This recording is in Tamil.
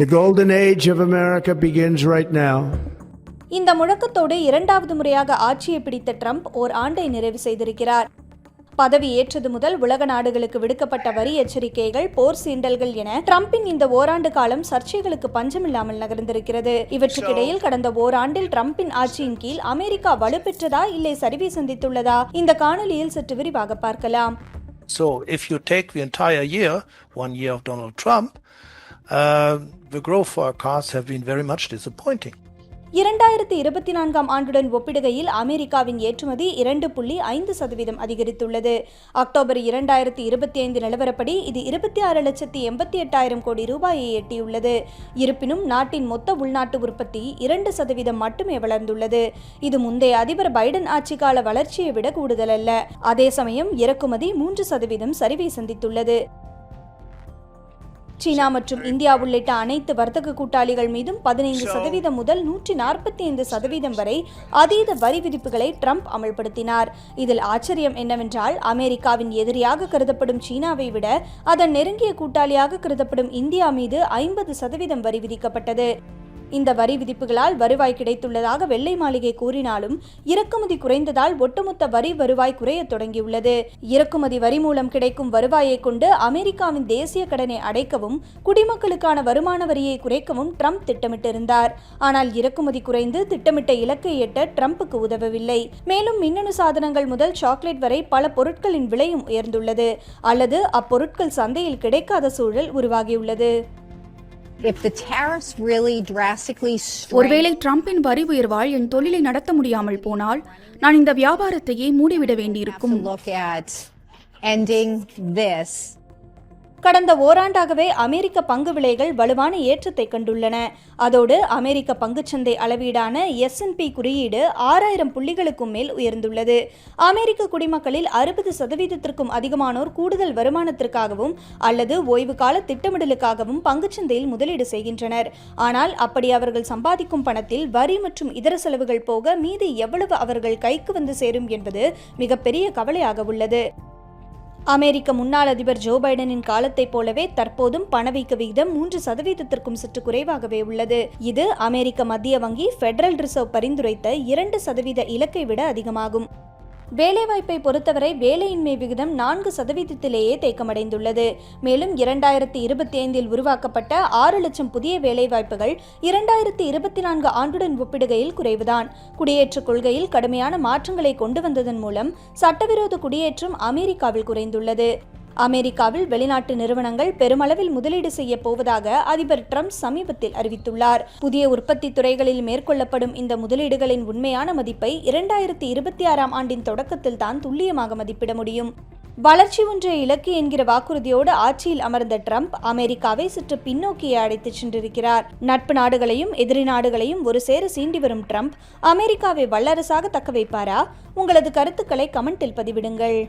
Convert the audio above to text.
The golden age of America begins right now. இந்த முழக்கத்தோடு இரண்டாவது முறையாக ஆட்சியை பிடித்த ட்ரம்ப் ஓர் ஆண்டை நிறைவு செய்திருக்கிறார். பதவி ஏற்றது முதல் உலக நாடுகளுக்கு விடுக்கப்பட்ட வரி எச்சரிக்கைகள் போர் சீண்டல்கள் என ட்ரம்பின் இந்த ஓராண்டு காலம் சர்ச்சைகளுக்கு பஞ்சமில்லாமல் நகர்ந்திருக்கிறது. இவற்றுக்கிடையில் கடந்த ஓராண்டில் ட்ரம்பின் ஆட்சியின் கீழ் அமெரிக்கா வலுப்பெற்றதா இல்லை சரிவை சந்தித்துள்ளதா? இந்த காணொலியில் சற்று விரிவாக பார்க்கலாம். So if you take the entire year, one year of Donald Trump, Uh, the growth forecasts have been very much disappointing. இரண்டாயிரத்தி இருபத்தி நான்காம் ஆண்டுடன் ஒப்பிடுகையில் அமெரிக்காவின் ஏற்றுமதி இரண்டு புள்ளி ஐந்து சதவீதம் அதிகரித்துள்ளது. அக்டோபர் இரண்டாயிரத்தி இருபத்தி ஐந்து நிலவரப்படி இது இருபத்தி ஆறு லட்சத்தி எண்பத்தி எட்டாயிரம் கோடி ரூபாயை எட்டியுள்ளது. இருப்பினும் நாட்டின் மொத்த உள்நாட்டு உற்பத்தி இரண்டு சதவீதம் மட்டுமே வளர்ந்துள்ளது. இது முந்தைய அதிபர் பைடன் ஆட்சிக்கால வளர்ச்சியை விட கூடுதல் அல்ல அதே சமயம் இறக்குமதி மூன்று சதவீதம் சரிவை சந்தித்துள்ளது. சீனா மற்றும் இந்தியா உள்ளிட்ட அனைத்து வர்த்தக கூட்டாளிகள் மீதும் பதினைந்து சதவீதம் முதல் நூற்றி நாற்பத்தி ஐந்து சதவீதம் வரை அதீத வரி விதிப்புகளை ட்ரம்ப் அமல்படுத்தினார். இதில் ஆச்சரியம் என்னவென்றால் அமெரிக்காவின் எதிரியாக கருதப்படும் சீனாவை விட அதன் நெருங்கிய கூட்டாளியாக கருதப்படும் இந்தியா மீது ஐம்பது சதவீதம் வரி விதிக்கப்பட்டது. இந்த வரி விதிப்புகளால் வருவாய் கிடைத்துள்ளதாக வெள்ளை மாளிகை கூறினாலும் இறக்குமதி குறைந்ததால் ஒட்டுமொத்த வரி வருவாய் குறைய தொடங்கியுள்ளது. இறக்குமதி வரி மூலம் கிடைக்கும் வருவாயை கொண்டு அமெரிக்காவின் தேசிய கடனை அடைக்கவும் குடிமக்களுக்கான வருமான வரியை குறைக்கவும் ட்ரம்ப் திட்டமிட்டிருந்தார். ஆனால் இறக்குமதி குறைந்து திட்டமிட்ட இலக்கை எட்ட ட்ரம்புக்கு உதவவில்லை. மேலும் மின்னணு சாதனங்கள் முதல் சாக்லேட் வரை பல பொருட்களின் விலையும் உயர்ந்துள்ளது. அல்லது அப்பொருட்கள் சந்தையில் கிடைக்காத சூழல் உருவாகியுள்ளது. ஒருவேளை ட்ரம்பின் வரி உயர்வால் என் தொழிலை நடத்த முடியாமல் போனால் நான் இந்த வியாபாரத்தையே மூடிவிட வேண்டியிருக்கும். கடந்த ஓராண்டாகவே அமெரிக்க பங்கு விலைகள் வலுவான ஏற்றத்தை கண்டுள்ளன. அதோடு அமெரிக்க பங்குச்சந்தை அளவீடான எஸ்என்பி குறியீடு ஆறாயிரம் புள்ளிகளுக்கும் மேல் உயர்ந்துள்ளது. அமெரிக்க குடிமக்களில் அறுபது சதவீதத்திற்கும் அதிகமானோர் கூடுதல் வருமானத்திற்காகவும் அல்லது ஓய்வு கால திட்டமிடலுக்காகவும் பங்குச்சந்தையில் முதலீடு செய்கின்றனர். ஆனால் அப்படி அவர்கள் சம்பாதிக்கும் பணத்தில் வரி மற்றும் இதர செலவுகள் போக மீதி எவ்வளவு அவர்கள் கைக்கு வந்து சேரும் என்பது மிகப்பெரிய கவலையாக உள்ளது. அமெரிக்க முன்னாள் அதிபர் ஜோ பைடனின் காலத்தைப் போலவே தற்போதும் பணவீக்க விகிதம் மூன்று சதவீதத்திற்கும் சற்று குறைவாகவே உள்ளது. இது அமெரிக்க மத்திய வங்கி ஃபெடரல் ரிசர்வ் பரிந்துரைத்த இரண்டு சதவீத இலக்கை விட அதிகமாகும். வேலைவாய்ப்பை பொறுத்தவரை வேலையின்மை விகிதம் நான்கு சதவீதத்திலேயே தேக்கமடைந்துள்ளது. மேலும் இரண்டாயிரத்தி இருபத்தி ஐந்தில் உருவாக்கப்பட்ட ஆறு லட்சம் புதிய வேலைவாய்ப்புகள் இரண்டாயிரத்தி இருபத்தி நான்கு ஆண்டுடன் ஒப்பிடுகையில் குறைவுதான். குடியேற்ற கொள்கையில் கடுமையான மாற்றங்களை கொண்டு வந்ததன் மூலம் சட்டவிரோத குடியேற்றம் அமெரிக்காவில் குறைந்துள்ளது. அமெரிக்காவில் வெளிநாட்டு நிறுவனங்கள் பெருமளவில் முதலீடு செய்ய போவதாக அதிபர் ட்ரம்ப் சமீபத்தில் அறிவித்துள்ளார். புதிய உற்பத்தி துறைகளில் மேற்கொள்ளப்படும் இந்த முதலீடுகளின் உண்மையான மதிப்பை இரண்டாயிரத்தி இருபத்தி ஆறாம் ஆண்டின் தொடக்கத்தில் தான் துல்லியமாக மதிப்பிட முடியும். வளர்ச்சி ஒன்றிய இலக்கு என்கிற வாக்குறுதியோடு ஆட்சியில் அமர்ந்த ட்ரம்ப் அமெரிக்காவை சற்று பின்னோக்கியே அழைத்துச் சென்றிருக்கிறார். நட்பு நாடுகளையும் எதிரி நாடுகளையும் ஒரு சேர சீண்டி வரும் ட்ரம்ப் அமெரிக்காவை வல்லரசாக தக்க வைப்பாரா? உங்களது கருத்துக்களை கமெண்டில் பதிவிடுங்கள்.